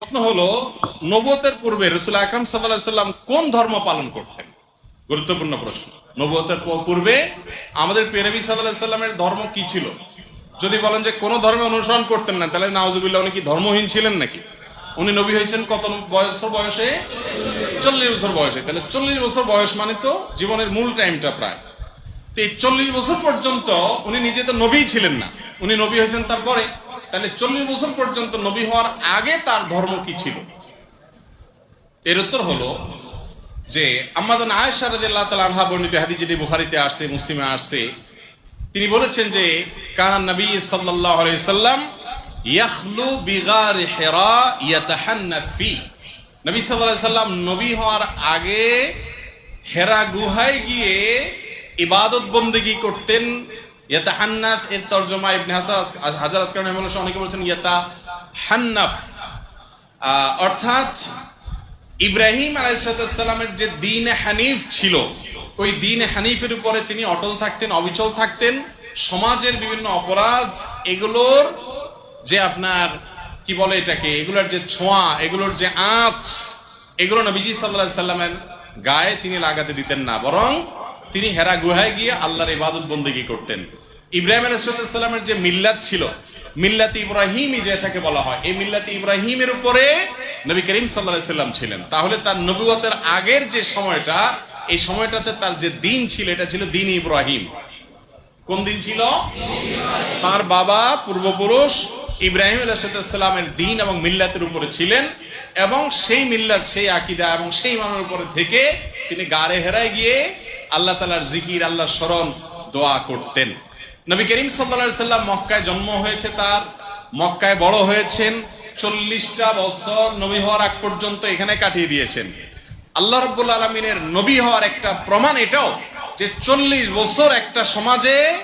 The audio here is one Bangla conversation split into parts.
প্রশ্ন হলো নবতের পূর্বে রসুল আকরাম সাল্লাম কোন ধর্ম পালন করতেন? গুরুত্বপূর্ণ প্রশ্ন। নবতের পূর্বে আমাদের সাল্লাহ সাল্লামের ধর্ম কি ছিল? যদি বলেন যে কোন ধর্মে অনুসরণ করতেন না, তাহলে নাওজুবিল্লাহ উনি কি ধর্মহীন ছিলেন নাকি? উনি নবী হয়েছেন কত বয়স, বয়সে? চল্লিশ বছর বয়সে। তাহলে চল্লিশ বছর বয়স মানে তো জীবনের মূল টাইমটা প্রায়। তো এই চল্লিশ বছর পর্যন্ত উনি নিজে তো নবী ছিলেন না। উনি নবী হয়েছেন তারপরে। তাহলে চল্লিশ বছর পর্যন্ত নবী হওয়ার আগে তার ধর্ম কি ছিল? এর উত্তর হলো যে আমাদের আয়েশা রাদিয়াল্লাহু তাআলা আনহা বর্ণিত হাদিস যেটি বুখারীতে আসছে, মুসলিমে আসছে। তিনি বলেছেন যে, কান নবী সাল্লাল্লাহু আলাইহি সাল্লাম ইয়াখলু বিগার হিরা ইয়াতাহান্না ফি। নবী সাল্লাল্লাহু নবী হওয়ার আগে হেরা গুহায় গিয়ে ইবাদত বন্দেগী করতেন ইয়াতাহান্নাফ এর তরজমা ইবনে হাসার হাজার আসকার রহমানুল্লাহ অনেকে বলেছেন ইয়াতা হান্নাফ অর্থাৎ ইব্রাহিম আলাইসালামের যে দিন হানিফ ছিল, ওই দিন হানিফের উপরে তিনি অটল থাকতেন, অবিচল থাকতেন। সমাজের বিভিন্ন অপরাধ, এগুলোর যে আপনার, কি বলে এটাকে, এগুলোর যে ছোঁয়া, এগুলোর যে আঁচ, এগুলো নবীজি সাল্লাহ সাল্লামের গায়ে তিনি লাগাতে দিতেন না, বরং তিনি হেরা গুহায় গিয়ে আল্লাহর ইবাদত বন্দেগী করতেন। ইব্রাহিম আলাইসাল্লামের যে মিল্লাত ছিল, মিল্লাত ইব্রাহিমই যেটাকে বলা হয়, এই মিল্লাত ইব্রাহিমের উপরে নবী করিম সাল্লাম ছিলেন। তাহলে তার নবুয়তের আগের যে সময়টা, এই সময়টাতে তার যে দিন ছিল, এটা ছিল দিন ইব্রাহিম। কোন দিন ছিল? তার বাবা পূর্বপুরুষ ইব্রাহিম আলাইসাল্লামের দিন এবং মিল্লাতের উপরে ছিলেন এবং সেই মিল্লাত, সেই আকিদা এবং সেই ইমামের উপরে থেকে তিনি গাড়ে হেরায় গিয়ে আল্লাহ তালার জিকির, আল্লাহর স্মরণ দোয়া করতেন। নবী করিম সাল্লা সাল্লাম মক্কায় জন্ম হয়েছে তার। মক্কায় বড় হয়েছেন। চল্লিশটা বছর নবী হওয়ার আগ পর্যন্ত এখানে কাটিয়ে দিয়েছেন। আল্লাহ রব্বুল আলমিনের নবী হওয়ার একটা প্রমাণ এটাও যে চল্লিশ বছর একটা সমাজে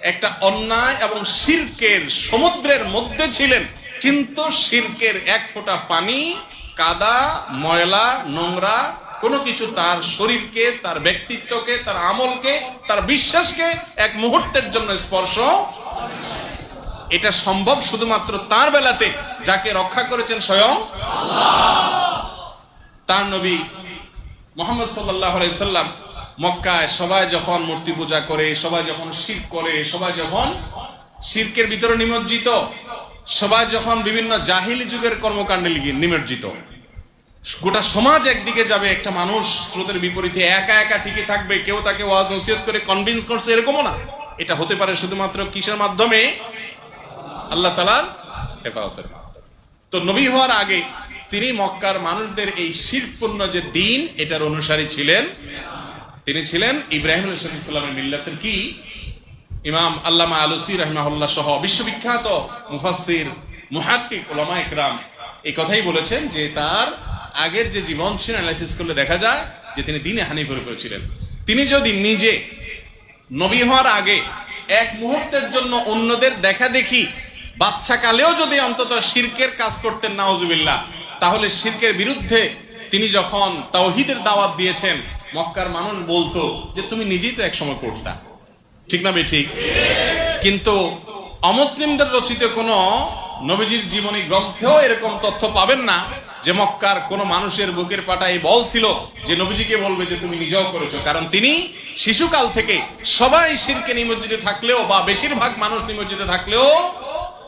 একটা অন্যায় এবং শিরকের সমুদ্রের মধ্যে ছিলেন। কিন্তু শিরকের এক ফোঁটা পানি, কাদা, ময়লা, নোংরা কোনো কিছু তার শরীরকে, তার ব্যক্তিত্বকে, তার আমলকে, তার বিশ্বাসকে এক মুহূর্তের জন্য স্পর্শ এটা সম্ভব শুধুমাত্র তার বেলাতে যাকে রক্ষা করেছেন স্বয়ং তার নবী মোহাম্মদ সাল্লাম মক্কায় সবাই যখন মূর্তি পূজা করে, সবাই যখন শির করে, সবাই যখন শিরকের ভিতরে নিমজ্জিত, সবাই যখন বিভিন্ন জাহিলি যুগের কর্মকাণ্ডে নিমজ্জিত। গোটা সমাজ একদিকে যাবে, একটা মানুষ স্রোতের বিপরীতে একা একা টিকে থাকবে, কেউ তাকে ওয়াজ নসিহত করে কনভিন্স করছে, এরকমও না। এটা হতে পারে শুধুমাত্র কিসের মাধ্যমে? আল্লাহ তালার হেফাজতের মাধ্যমে। তো নবী হওয়ার আগে তিনি মক্কার মানুষদের এই শিরপূর্ণ যে দিন, এটার অনুসারী ছিলেন। তিনি ছিলেন ইব্রাহিম ইসলামের মিল্লাতের কি? ইমাম আল্লামা আলুসি রহমাহুল্লাহ সহ বিশ্ববিখ্যাত মুফাসির মুহাক্কিক ওলামা ইকরাম এই কথাই বলেছেন যে তার আগের যে জীবন সে অ্যানালাইসিস করলে দেখা যায় যে তিনি দিনে হানিফের উপরে ছিলেন। তিনি যদি নিজে নবী হওয়ার আগে এক মুহূর্তের জন্য অন্যদের দেখা দেখি, বাচ্চা কালেও যদি অন্তত শিরকের কাজ করতেন নাওজুবিল্লাহ তাহলে শিরকের বিরুদ্ধে তিনি যখন তাওহিদের দাওয়াত দিয়েছেন, মক্কার মানুষ বলতো যে, তুমি নিজেই তো একসময় করতা ঠিক না ঠিক? কিন্তু অমুসলিমদের রচিত কোনো নবীজির জীবনী গ্রন্থেও এরকম তথ্য পাবেন না। যে মক্কার কোনো মানুষের বুকের পাটায় বল ছিল যে নবীজিকে বলবে যে তুমি নিজেও করেছ। কারণ তিনি শিশুকাল থেকে সবাই শিরকে নিমজ্জিত থাকলেও বা বেশিরভাগ মানুষ নিমজ্জিত থাকলেও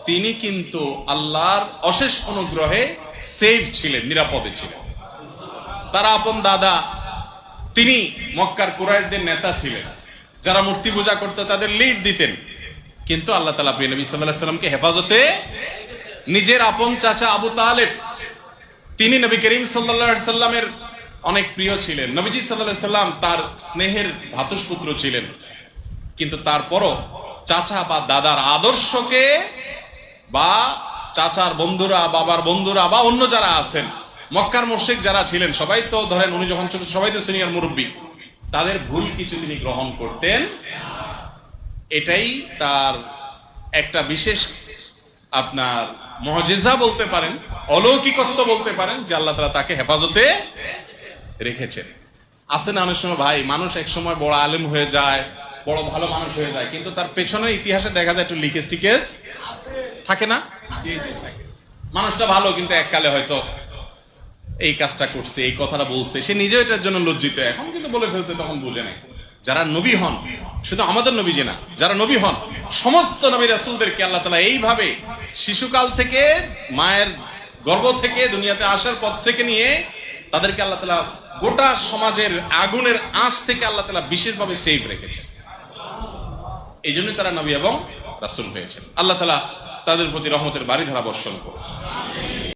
তিনি কিন্তু আল্লাহর অশেষ অনুগ্রহে সেফ ছিলেন, নিরাপদে ছিলেন। তারা আপন দাদা, তিনি মক্কার কুরাইশদের নেতা ছিলেন। যারা মূর্তি পূজা করতো, তাদের লিড দিতেন। কিন্তু আল্লাহ তালা প্রিয় নবী সাল্লাহ সাল্লামকে হেফাজতে নিজের আপন চাচা আবু তালেব তিনি নবী করিম সাল্লা সাল্লামের অনেক প্রিয় ছিলেন। নবীজি সাল্লাহ সাল্লাম তার স্নেহের ভাতুষপুত্র ছিলেন। কিন্তু তারপরও চাচা বা দাদার আদর্শকে বা চাচার বন্ধুরা, বাবার বন্ধুরা বা অন্য যারা আছেন, মক্কার মোর্শেক যারা ছিলেন, সবাই তো ধরেন উনি যখন ছোট, সবাই তো সিনিয়র মুরব্বী, তাদের ভুল কিছু তিনি গ্রহণ করতেন। এটাই তার একটা বিশেষ আপনার মহজেজা বলতে পারেন, অলৌকিকত্ব বলতে পারেন, যে আল্লাহ তালা তাকে হেফাজতে রেখেছেন। আছে না অনেক সময়, ভাই, মানুষ এক সময় বড় আলেম হয়ে যায়, বড় ভালো মানুষ হয়ে যায়, কিন্তু তার পেছনে ইতিহাসে দেখা যায় একটু লিকেজ টিকেজ থাকে না? মানুষটা ভালো, কিন্তু এককালে হয়তো এই কাজটা করছে, এই কথাটা বলছে, সে নিজেও এটার জন্য লজ্জিত, এখন কিন্তু বলে ফেলছে, তখন বুঝে নাই। যারা নবী হন, শুধু আমাদের নবী যে না, যারা নবী হন, সমস্ত নবী রাসুলদেরকে আল্লাহ তালা এইভাবে শিশুকাল থেকে, মায়ের গর্ব থেকে, দুনিয়াতে আসার পথ থেকে নিয়ে তাদেরকে আল্লাহ তালা গোটা সমাজের আগুনের আঁচ থেকে আল্লাহ তালা বিশেষভাবে সেভ রেখেছেন। এই জন্য তারা নবী এবং রাসুল হয়েছেন। আল্লাহ তালা তাদের প্রতি রহমতের বাড়ি ধারা বর্ষণ করুন।